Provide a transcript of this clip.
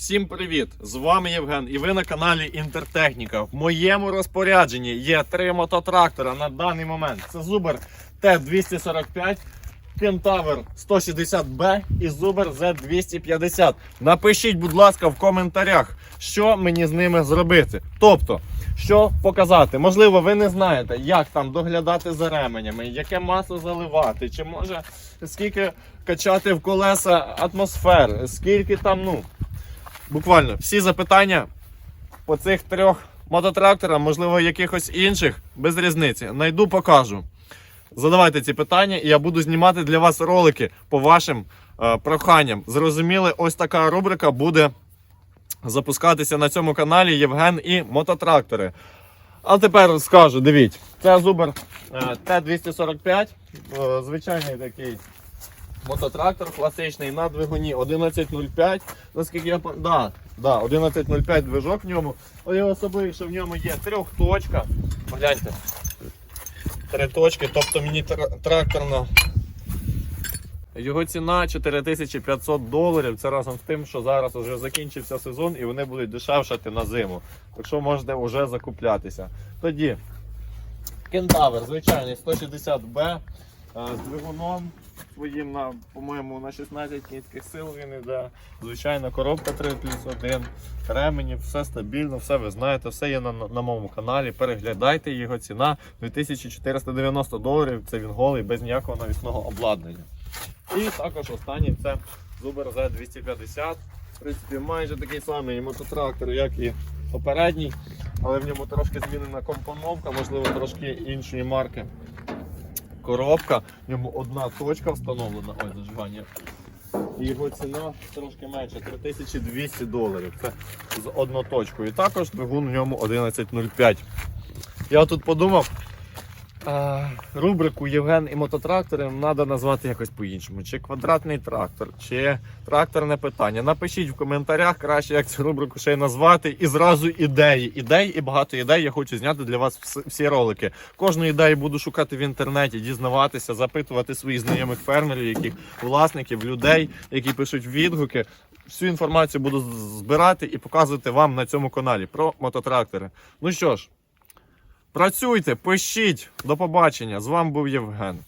Всім привіт! З вами Євген і ви на каналі Інтертехніка. В моєму розпорядженні є три мототрактора на даний момент. Це Зубер Т245, Кентавр 160Б і Зубер Z250. Напишіть, будь ласка, в коментарях, що мені з ними зробити. Тобто, що показати. Можливо, ви не знаєте, як там доглядати за ременями, яке масло заливати, чи може скільки качати в колеса атмосфер, скільки там, ну. Буквально всі запитання по цих трьох мототракторах, можливо, якихось інших, без різниці. Найду, покажу. Задавайте ці питання, і я буду знімати для вас ролики по вашим е, проханням. Зрозуміли, ось така рубрика буде запускатися на цьому каналі Євген і мототрактори. А тепер скажу, дивіться, це Зубер е, Т245, е, звичайний такий мототрактор класичний на двигуні 11.05. Наскільки я да, да, 11.05 движок в ньому. Але особливо, що в ньому є трьохточка. Погляньте. Три точки, тобто мені тракторна. Його ціна 4500 доларів. Це разом з тим, що зараз вже закінчився сезон і вони будуть дешевшати на зиму. Так що можете вже закуплятися. Тоді Кентавр, звичайний 160Б е, з двигуном своїм на, по-моєму, на 16 кінських сил він іде. Звичайно, коробка 3 плюс 1, ремені, все стабільно, все ви знаєте, все є на, на моєму каналі. Переглядайте його ціна 2490 доларів. Це він голий, без ніякого навісного обладнання. І також останній це Zuber Z250. В принципі, майже такий самий мототрактор, як і попередній, але в ньому трошки змінена компоновка, можливо, трошки іншої марки коробка, в ньому одна точка встановлена, Ой, зажигання. Його ціна трошки менша, 3200 доларів. Це з одноточкою. І також двигун в ньому 11.05. Я тут подумав, рубрику Євген і мототрактори треба назвати якось по-іншому. Чи квадратний трактор, чи тракторне питання. Напишіть в коментарях краще, як цю рубрику ще й назвати. І зразу ідеї. Ідей і багато ідей я хочу зняти для вас всі ролики. Кожну ідею буду шукати в інтернеті, дізнаватися, запитувати своїх знайомих фермерів, яких власників, людей, які пишуть відгуки. Всю інформацію буду збирати і показувати вам на цьому каналі про мототрактори. Ну що ж, працюйте, пишіть. До побачення. З вами був Євген.